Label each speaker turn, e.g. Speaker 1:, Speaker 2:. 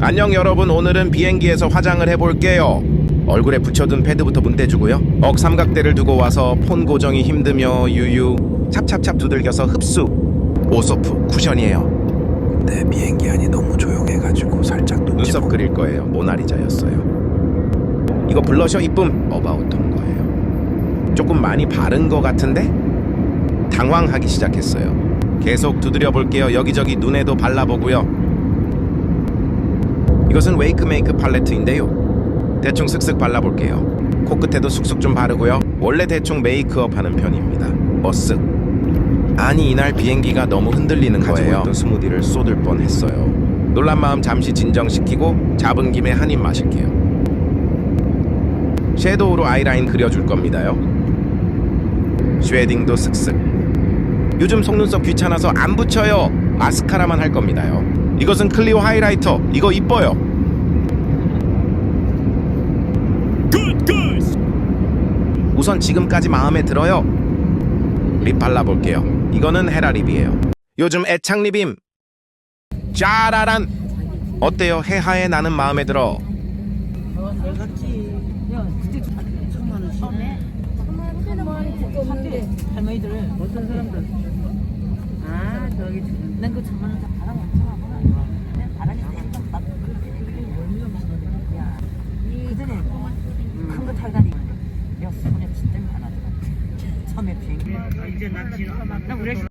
Speaker 1: 안녕 여러분. 오늘은 비행기에서 화장을 해볼게요. 얼굴에 붙여둔 패드부터 문대주고요. 억 삼각대를 두고 와서 폰 고정이 힘드며 유유 찹찹찹 두들겨서 흡수. 오소프 쿠션이에요.
Speaker 2: 내 비행기 안이 너무 조용해가지고 살짝 눈치
Speaker 1: 눈썹 그릴 거예요. 모나리자였어요. 이거 블러셔? 이쁨? 어바웃한 거예요. 조금 많이 바른 거 같은데? 당황하기 시작했어요. 계속 두드려 볼게요. 여기저기 눈에도 발라보고요 이것은 웨이크 메이크 팔레트인데요. 대충 슥슥 발라볼게요. 코끝에도 쑥쑥 좀 바르고요. 원래 대충 메이크업 하는 편입니다. 머쓱. 아니 이날 비행기가 너무 흔들리는 거예요. 있던 스무디를 쏟을 뻔했어요. 놀란 마음 잠시 진정시키고 잡은 김에 한 입 마실게요. 섀도우로 아이라인 그려줄 겁니다요. 쉐딩도 슥슥. 요즘 속눈썹 귀찮아서 안 붙여요. 마스카라만 할 겁니다요 이것은 클리오 하이라이터 이거 이뻐요 우선 지금까지 마음에 들어요 립 발라볼게요 이거는 헤라 립이에요 요즘 애착 립임 짜라란 어때요 해하에 나는 마음에 들어
Speaker 3: 잘 여기 난그 정말 다 바람 엄청 하구나. 그냥 바람이 세니까 막 그전에 큰거 탈다니 내가 손에 진짜 많아져. 처음에 비행기. 이제 나 지금 나 우리.